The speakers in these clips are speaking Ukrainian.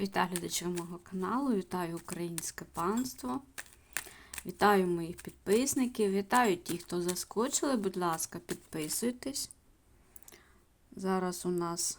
Вітаю глядачів мого каналу, вітаю українське панство, вітаю моїх підписників, вітаю ті, хто заскочили, будь ласка, підписуйтесь. Зараз у нас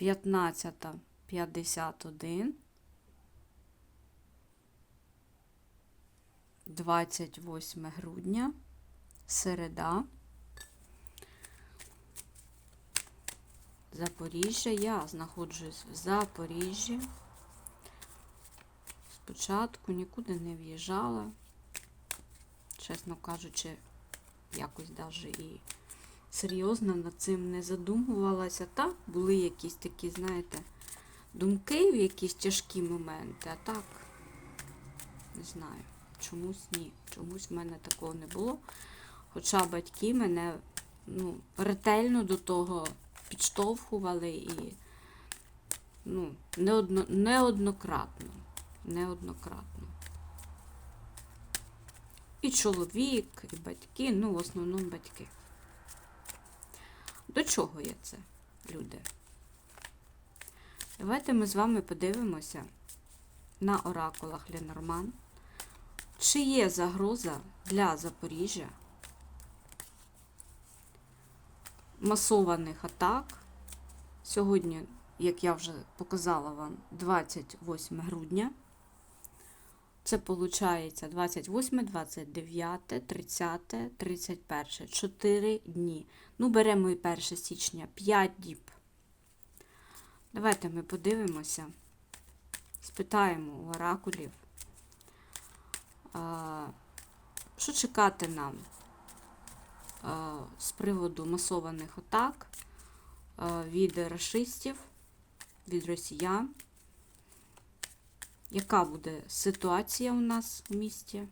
15.51, 28 грудня, середа. Запоріжжя. Я знаходжусь в Запоріжжі. Спочатку нікуди не в'їжджала. Чесно кажучи, якось навіть і серйозно над цим не задумувалася. Так, були якісь такі, знаєте, думки в якісь тяжкі моменти, а так, не знаю, чомусь ні. Чомусь в мене такого не було. Хоча батьки мене ну, ретельно до того підштовхували і ну, неодно, неоднократно. Неоднократно. І чоловік, і батьки, ну, в основному батьки. До чого є це, люди? Давайте ми з вами подивимося на оракулах Ленорман, чи є загроза для Запоріжжя масованих атак. Сьогодні, як я вже показала вам, 28 грудня. Це виходить 28, 29, 30, 31. 4 дні. Ну, беремо і 1 січня, 5 діб. Давайте ми подивимося, спитаємо у оракулів, що чекати нам з приводу масованих атак від расистів, від росіян. Яка буде ситуація у нас в місті?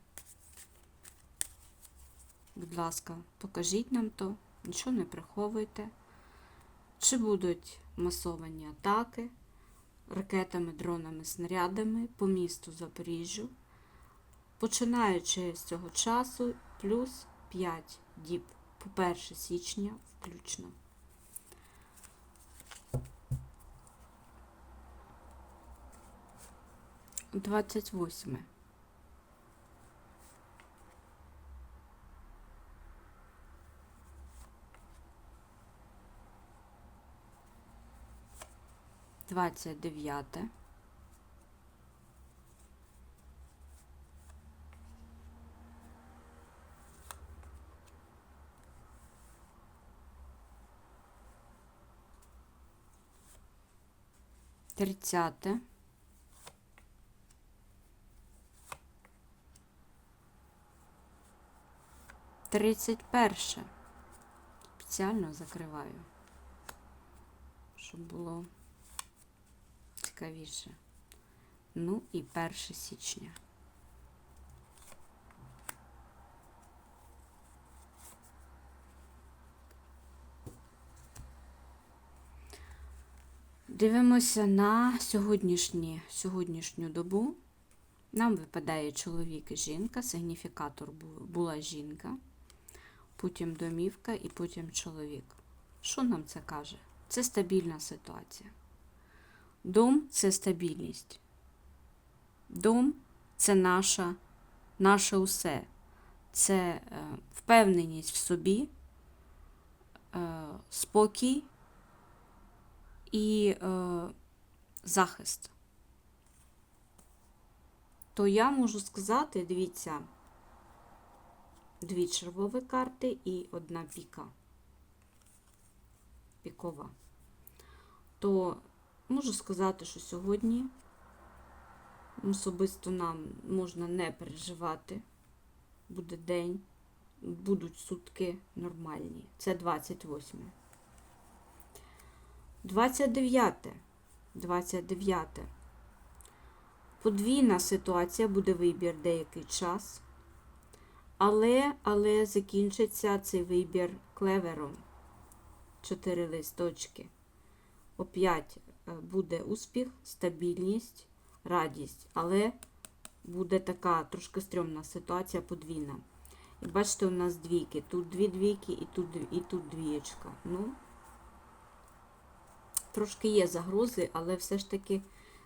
Будь ласка, покажіть нам то, нічого не приховуйте. Чи будуть масовані атаки ракетами, дронами, снарядами по місту Запоріжжю, починаючи з цього часу плюс 5 діб по 1 січня включно. Двадцять восьме. Двадцять дев'яте. Тридцяте. Тридцять перше. Спеціально закриваю, щоб було цікавіше. Ну і перше січня. Дивимося на сьогоднішні, сьогоднішню добу. Нам випадає чоловік і жінка, сигніфікатор була жінка, потім домівка і потім чоловік. Що нам це каже? Це стабільна ситуація. Дом це стабільність. Дом це наша, наше усе. Це е, впевненість в собі, е, спокій і е, захист, то я можу сказати, дивіться, дві червові карти і одна піка, пікова. То можу сказати, що сьогодні особисто нам можна не переживати, буде день, будуть сутки нормальні. Це 28. 29. 29. Подвійна ситуація, буде вибір деякий час. Але але закінчиться цей вибір клевером. Чотири листочки. Оп'ять е, буде успіх, стабільність, радість. Але буде така трошки стрьомна ситуація подвійна. І бачите, у нас двійки. Тут дві двійки і тут і тут двієчка. Ну, трошки є загрози, але все ж таки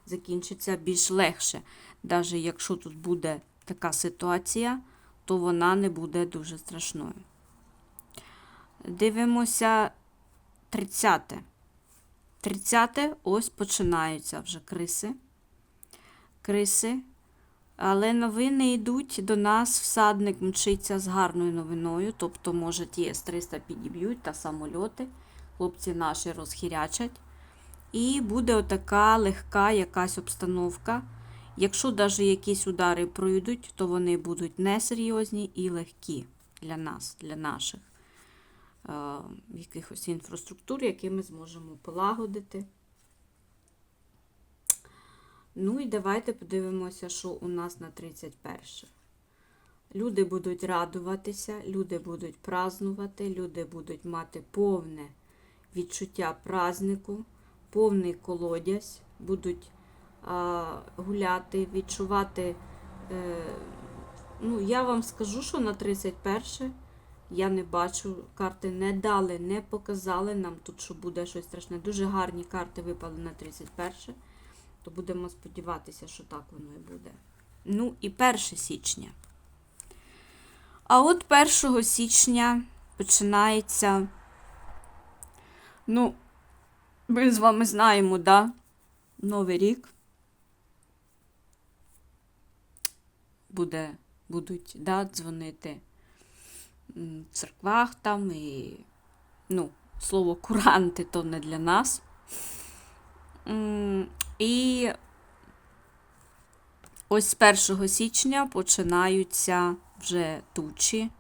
закінчиться більш легше. Навіть якщо тут буде така ситуація, то вона не буде дуже страшною. Дивимося 30. 30 ось починаються вже криси. Криси. Але новини йдуть до нас, всадник мчиться з гарною новиною, тобто, може, ті С-300 підіб'ють та самольоти. Хлопці наші розхірячать. І буде отака легка якась обстановка. Якщо навіть якісь удари пройдуть, то вони будуть несерйозні і легкі для нас, для наших е, якихось інфраструктур, які ми зможемо полагодити. Ну і давайте подивимося, що у нас на 31. Люди будуть радуватися, люди будуть празнувати, люди будуть мати повне відчуття празднику, повний колодязь, будуть а, гуляти, відчувати. Е, ну, я вам скажу, що на 31 я не бачу, карти не дали, не показали нам тут, що буде щось страшне. Дуже гарні карти випали на 31 то будемо сподіватися, що так воно і буде. Ну, і 1 січня. А от 1 січня починається. Ну, ми з вами знаємо, да? Новий рік. Буде, будуть да, дзвонити в церквах там і, ну, слово куранти то не для нас. І ось з 1 січня починаються вже тучі,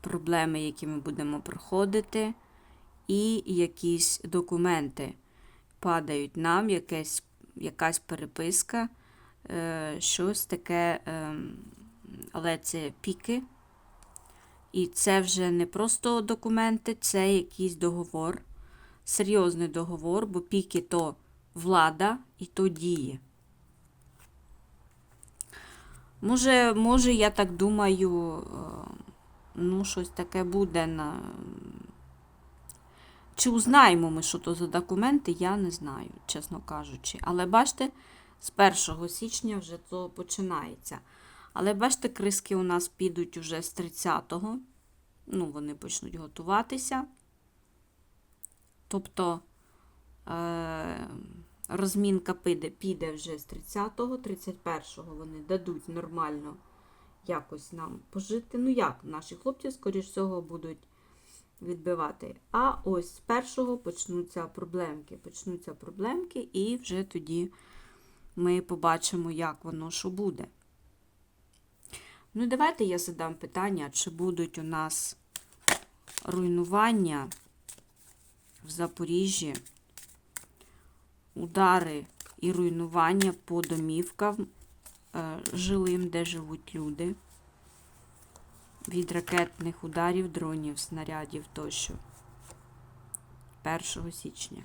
проблеми, які ми будемо проходити, і якісь документи падають нам, якась, якась переписка, е, щось таке, е, але це піки. І це вже не просто документи, це якийсь договор, серйозний договор, бо піки то влада і то діє. Може, може, я так думаю, е, ну, щось таке буде на. Чи узнаємо ми, що то за документи, я не знаю, чесно кажучи. Але бачите, з 1 січня вже то починається. Але бачите, криски у нас підуть уже з 30-го. Ну, вони почнуть готуватися. Тобто. Е- Розмінка піде, піде вже з 30-го, 31-го вони дадуть нормально якось нам пожити. Ну як, наші хлопці, скоріш всього, будуть відбивати. А ось з першого почнуться проблемки. Почнуться проблемки, і вже тоді ми побачимо, як воно що буде. Ну, давайте я задам питання, чи будуть у нас руйнування в Запоріжжі удари і руйнування по домівкам е, жилим, де живуть люди, від ракетних ударів, дронів, снарядів тощо 1 січня.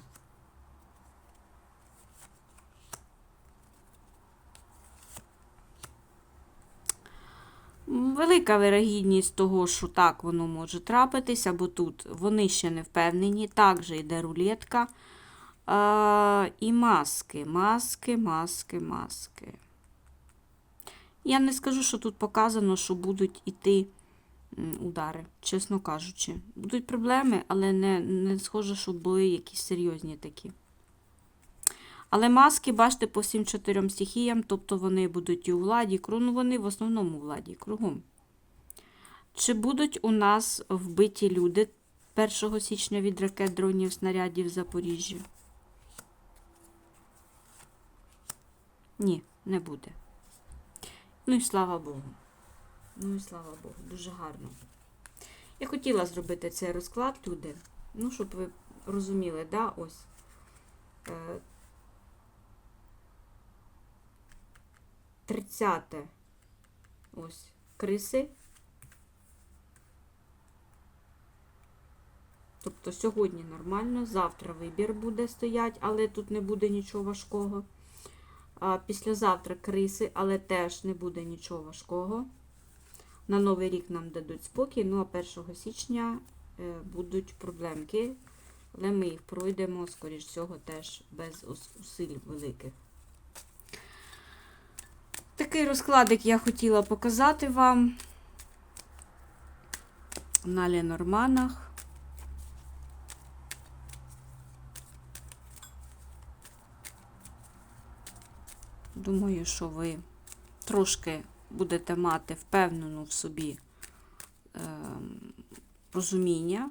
Велика вирогідність того, що так воно може трапитися, бо тут вони ще не впевнені. Також йде рулетка. А, І маски, маски, маски, маски. Я не скажу, що тут показано, що будуть іти удари, чесно кажучи. Будуть проблеми, але не, не схоже, що були якісь серйозні такі. Але маски, бачите, по всім чотирьом стихіям, тобто вони будуть і у владі, ну вони в основному у владі, кругом. Чи будуть у нас вбиті люди 1 січня від ракет дронів снарядів в Запоріжжі? Ні, не буде. Ну і слава Богу. Ну і слава Богу, дуже гарно. Я хотіла зробити цей розклад, люди. Ну, щоб ви розуміли, да, ось. Е, 30 ось криси. Тобто сьогодні нормально, завтра вибір буде стоять, але тут не буде нічого важкого. А Післязавтра криси, але теж не буде нічого важкого. На Новий рік нам дадуть спокій, ну а 1 січня е, будуть проблемки Але ми їх пройдемо, скоріш всього, теж без усиль великих. Такий розкладик я хотіла показати вам на Ленорманах. Думаю, що ви трошки будете мати впевнену в собі ем, розуміння.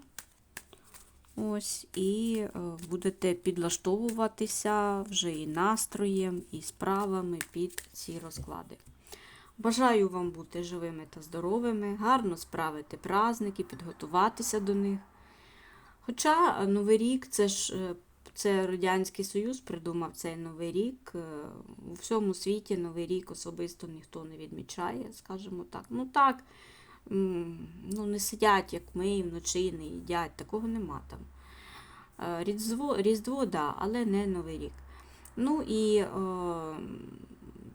Ось, і е, будете підлаштовуватися вже і настроєм, і справами під ці розклади. Бажаю вам бути живими та здоровими, гарно справити праздники, підготуватися до них. Хоча е, Новий рік це ж е, це Радянський Союз придумав цей Новий рік. Е, У всьому світі Новий рік особисто ніхто не відмічає, скажімо так. Ну так, ну не сидять, як ми, вночі не їдять, такого нема там. Е, Різдво, Різдво, да, але не Новий рік. Ну і е,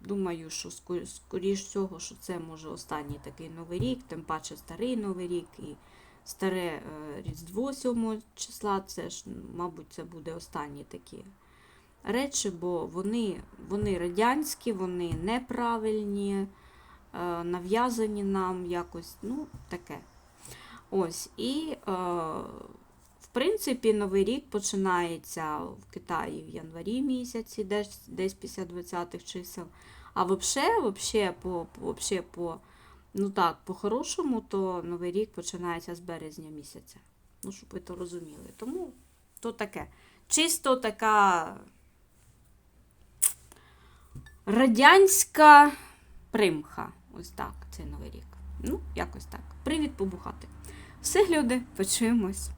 думаю, що скоріш всього, що це може останній такий Новий рік, тим паче старий Новий рік і старе е, Різдво 7 числа, це ж, мабуть, це буде останні такі речі, бо вони, вони радянські, вони неправильні, е, нав'язані нам якось, ну, таке. Ось, і, е, в принципі, Новий рік починається в Китаї в январі місяці, десь, десь після 20-х чисел. А взагалі, по, по, ну так, по-хорошому, то Новий рік починається з березня місяця. Ну, щоб ви то розуміли. Тому то таке. Чисто така радянська примха. Ось так, цей новий рік. Ну, якось так. Привіт побухати. Все, люди, почуємось.